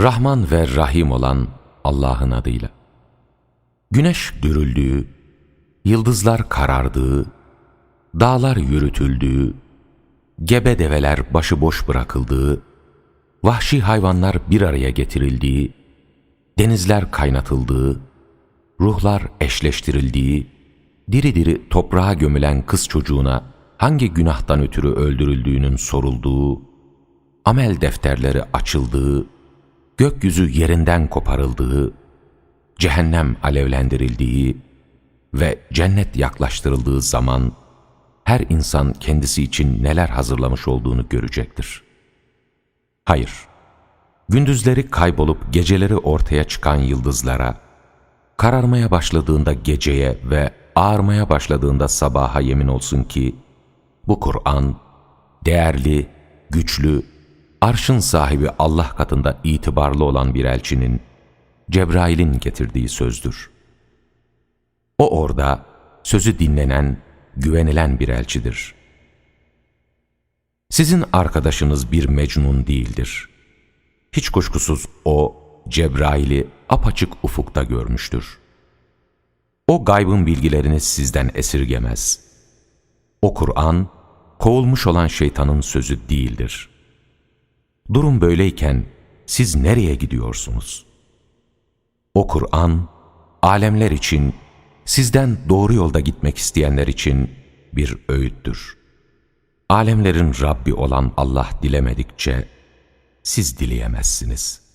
Rahman ve Rahim olan Allah'ın adıyla. Güneş dürüldüğü, yıldızlar karardığı, dağlar yürütüldüğü, gebe develer başıboş bırakıldığı, vahşi hayvanlar bir araya getirildiği, denizler kaynatıldığı, ruhlar eşleştirildiği, diri diri toprağa gömülen kız çocuğuna hangi günahtan ötürü öldürüldüğünün sorulduğu, amel defterleri açıldığı, gökyüzü yerinden koparıldığı, cehennem alevlendirildiği ve cennet yaklaştırıldığı zaman her insan kendisi için neler hazırlamış olduğunu görecektir. Hayır, gündüzleri kaybolup geceleri ortaya çıkan yıldızlara, kararmaya başladığında geceye ve ağarmaya başladığında sabaha yemin olsun ki, bu Kur'an, değerli, güçlü, arşın sahibi Allah katında itibarlı olan bir elçinin, Cebrail'in getirdiği sözdür. O orada sözü dinlenen, güvenilen bir elçidir. Sizin arkadaşınız bir mecnun değildir. Hiç kuşkusuz o, Cebrail'i apaçık ufukta görmüştür. O gaybın bilgilerini sizden esirgemez. O Kur'an, kovulmuş olan şeytanın sözü değildir. Durum böyleyken siz nereye gidiyorsunuz? O Kur'an, alemler için, sizden doğru yolda gitmek isteyenler için bir öğüttür. Alemlerin Rabbi olan Allah dilemedikçe siz dileyemezsiniz.''